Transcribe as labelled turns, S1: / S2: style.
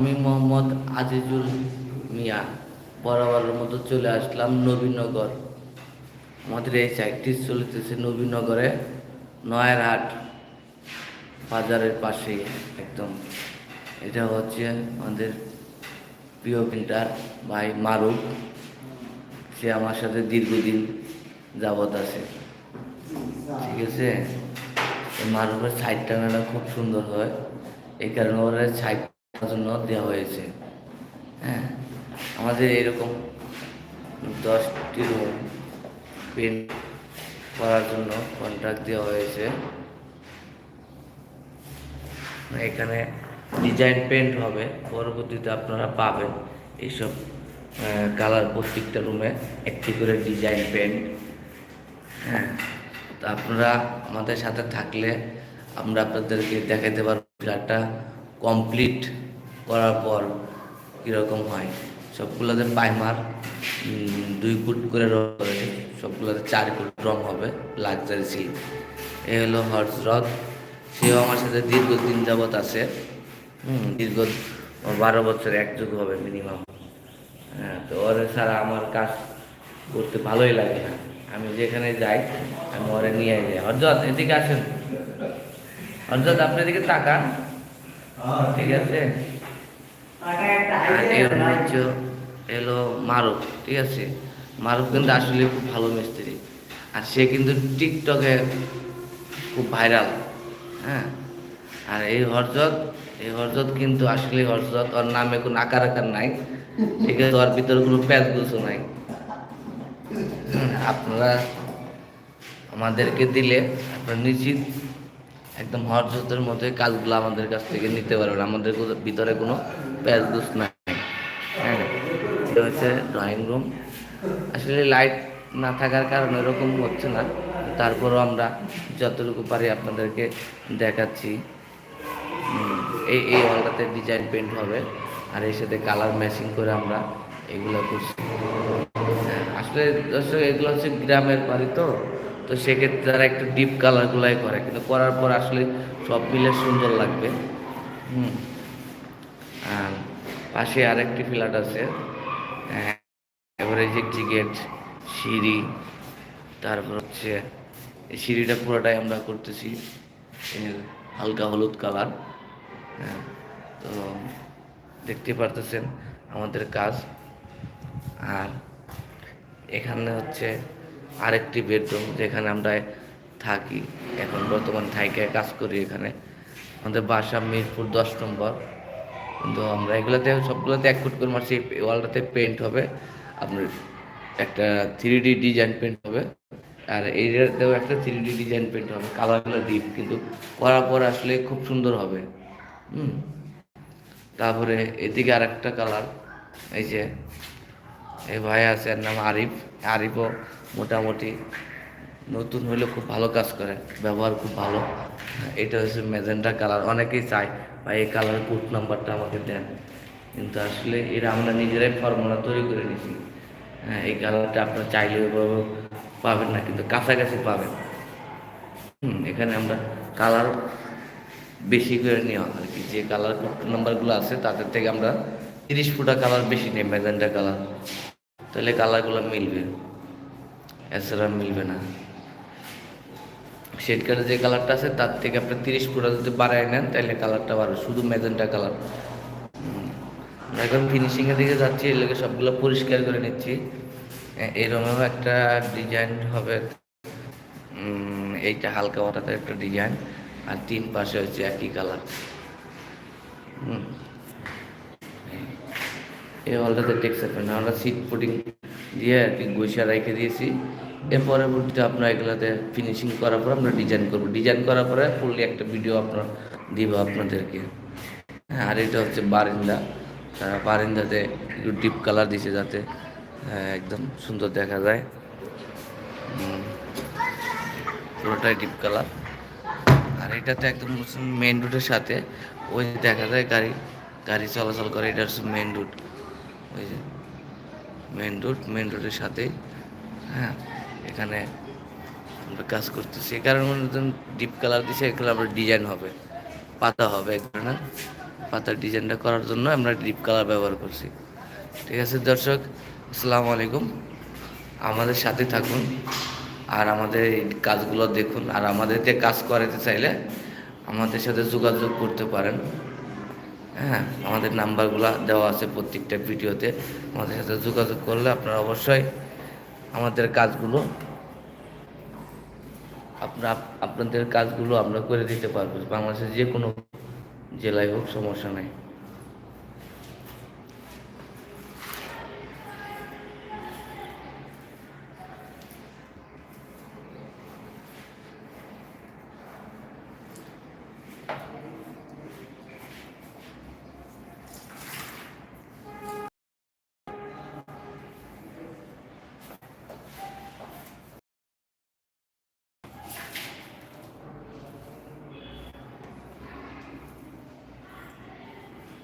S1: আমি মোহাম্মদ আজিজুল মিয়া। বরাবরের মতো চলে আসলাম নবীনগর। আমাদের এই সাইটটি চলিতেছে নবীনগরে, নয়ারহাট বাজারের পাশেই একদম। এটা হচ্ছে আমাদের প্রিয় প্রিন্টার ভাই মারুফ। সে আমার সাথে দীর্ঘদিন যাবৎ আছে। ঠিক আছে? মারুকের মারুফের সাইড টানাটা খুব সুন্দর হয়। এই কারণে ওরা সাইড জন্য দেওয়া হয়েছে। হ্যাঁ? আমাদের এরকম দশটি রুম পেন্ট করার জন্য কন্ট্রাক্ট দেওয়া হয়েছে। এখানে ডিজাইন পেন্ট হবে, পরবর্তীতে আপনারা পাবেন এইসব কালার প্রত্যেকটা রুমে একটি করে ডিজাইন পেন্ট হ্যাঁ? তো আপনারা আমাদের সাথে থাকলে আমরা আপনাদেরকে দেখাতে পারব ফ্ল্যাটটা কমপ্লিট করার পর কীরকম হয়? সবগুলোতে পাইমার দুই ফুট করে রং করেছে সবগুলোতে চার ফুট রং হবে লাক্সারি সিল্ক এ হলো হর্সরথ সেও আমার সাথে দীর্ঘদিন যাবৎ আছে। হুম, দীর্ঘ বারো বছর একযুগ হবে মিনিমাম হ্যাঁ তো ওর ছাড়া আমার কাজ করতে ভালোই লাগে না। আমি যেখানে যাই, আমি ওরে নিয়ে যাই। হরজত, এদিকে আসেন। হরজত, আপনি এদিকে তাকান। ঠিক আছে? এই হচ্ছে এলো মারুফ ঠিক আছে? মারুফ কিন্তু আসলে খুব ভালো মিস্ত্রি। আর সে কিন্তু টিকটকে খুব ভাইরাল হ্যাঁ? আর এই হরজত এই হরজত কিন্তু আসলে হরজত ওর নামে কোনো আকার আকার নাই। ঠিক আছে ওর ভিতরে কোনো প্যাচ গুছো নাই। আপনারা আমাদেরকে দিলে আপনারা নিশ্চিত একদম হরজতের মতোই কাজগুলো আমাদের কাছ থেকে নিতে পারবেন। আমাদের ভিতরে কোনো প্যাচ গুছ নাই। হ্যাঁ। এটা হচ্ছে ড্রয়িং রুম আসলে লাইট না থাকার কারণে এরকম হচ্ছে না। তারপরও আমরা যতটুকু পারি আপনাদেরকে দেখাচ্ছি। এই এই ওয়ালটাতে ডিজাইন পেন্ট হবে। আর এর সাথে কালার ম্যাচিং করে আমরা এগুলো করছি। আসলে দর্শক, এগুলো হচ্ছে গ্রামের বাড়ি তো। তো সেক্ষেত্রে তারা একটু ডিপ কালারগুলাই করে। কিন্তু করার পর আসলে সব মিলে সুন্দর লাগবে। হুম। আর পাশে আরেকটি ফ্ল্যাট আছে। হ্যাঁ, এবারে গেট সিঁড়ি তারপর হচ্ছে এই সিঁড়িটা পুরোটাই আমরা করতেছি। এর হালকা হলুদ কালার হ্যাঁ তো দেখতে পারতেছেন আমাদের কাজ। আর এখানে হচ্ছে আরেকটি বেডরুম যেখানে আমরা থাকি। এখন বর্তমান থাইকে কাজ করি এখানে। আমাদের বাসা মিরপুর দশ নম্বর। কিন্তু আমরা এগুলোতে সবগুলোতে এক ফুট করে মারছি ওয়ালটাতে পেন্ট হবে। আপনার একটা থ্রি ডি ডিজাইন পেন্ট হবে। আর এইটাতেও একটা থ্রি ডি ডিজাইন পেন্ট হবে। কালারগুলো ডিপ কিন্তু করার পর আসলে খুব সুন্দর হবে। হুম। তারপরে এদিকে আর একটা কালার, এই যে, এই ভাই আছে, এর নাম আরিফ। আরিফও মোটামুটি নতুন হইলে খুব ভালো কাজ করে, ব্যবহার খুব ভালো। এটা হচ্ছে মেজেন্টা কালার, অনেকেই চায় বা এই কালারের কোড নাম্বারটা আমাকে দেন। কিন্তু আসলে এটা আমরা নিজেরাই ফর্মুলা তৈরি করে নিছি। হ্যাঁ এই কালারটা আপনার চাইলে ওইভাবে পাবেন না, কিন্তু কাছাকাছি পাবেন। হুম, এখানে আমরা কালার বেশি করে নেওয়া আর কি। যে কালার নাম্বারগুলো আছে, তাদের থেকে আমরা তিরিশ ফুটা কালার বেশি নেই, ম্যাজেন্টা কালার। তাহলে কালারগুলো মিলবে। এছাড়া মিলবে না। শেড কালার যে কালারটা আছে, তার থেকে আপনি তিরিশ ফুটা যদি বাড়ায় নেন, তাহলে কালারটা বাড়বে, শুধু ম্যাজেন্টা কালার এখন ফিনিশিংয়ের দিকে যাচ্ছি, এর লেগে সবগুলো পরিষ্কার করে নিচ্ছি। এরকমও একটা ডিজাইন হবে। এইটা হালকা ওটাতে একটা ডিজাইন আর তিন পাশে হচ্ছে একই কালার হুম। এই হলটাতে টেক্সচার পেন আমরা সিট পুটিং দিয়ে আর কি গৈসা রেখে দিয়েছি। এর পরবর্তীতে আপনার এগুলোতে ফিনিশিং করার পর আমরা ডিজাইন করব। ডিজাইন করার পরে ফুললি একটা ভিডিও আপনার দিব আপনাদেরকে। হ্যাঁ আর এটা হচ্ছে বারিন্দা। তারা বারিন্দাতে একটু ডিপ কালার দিছে যাতে হ্যাঁ, একদম সুন্দর দেখা যায়। পুরোটাই ডিপ কালার আর এটাতে একদম মেন রুটের সাথে ওই দেখা যায় গাড়ি গাড়ি চলাচল করে এটা হচ্ছে মেন রুট ওই যে মেন রুট মেন রুটের সাথেই। হ্যাঁ এখানে আমরা কাজ করতেছি। এই কারণে ডিপ কালার দিছে, এগুলো আবার ডিজাইন হবে। পাতা হবে ধরনের। পাতার ডিজাইনটা করার জন্য আমরা ডিপ কালার ব্যবহার করছি। ঠিক আছে দর্শক, আসসালামু আলাইকুম। আমাদের সাথে থাকুন আর আমাদের এই কাজগুলো দেখুন। আর আমাদেরকে কাজ করাতে চাইলে আমাদের সাথে যোগাযোগ করতে পারেন। হ্যাঁ আমাদের নাম্বারগুলো দেওয়া আছে প্রত্যেকটা ভিডিওতে। আমাদের সাথে যোগাযোগ করলে আপনারা অবশ্যই আমাদের কাজগুলো, আপনার, আপনাদের কাজগুলো আমরা করে দিতে পারব। বাংলাদেশের যে কোনো জেলায় হোক, সমস্যা নাই।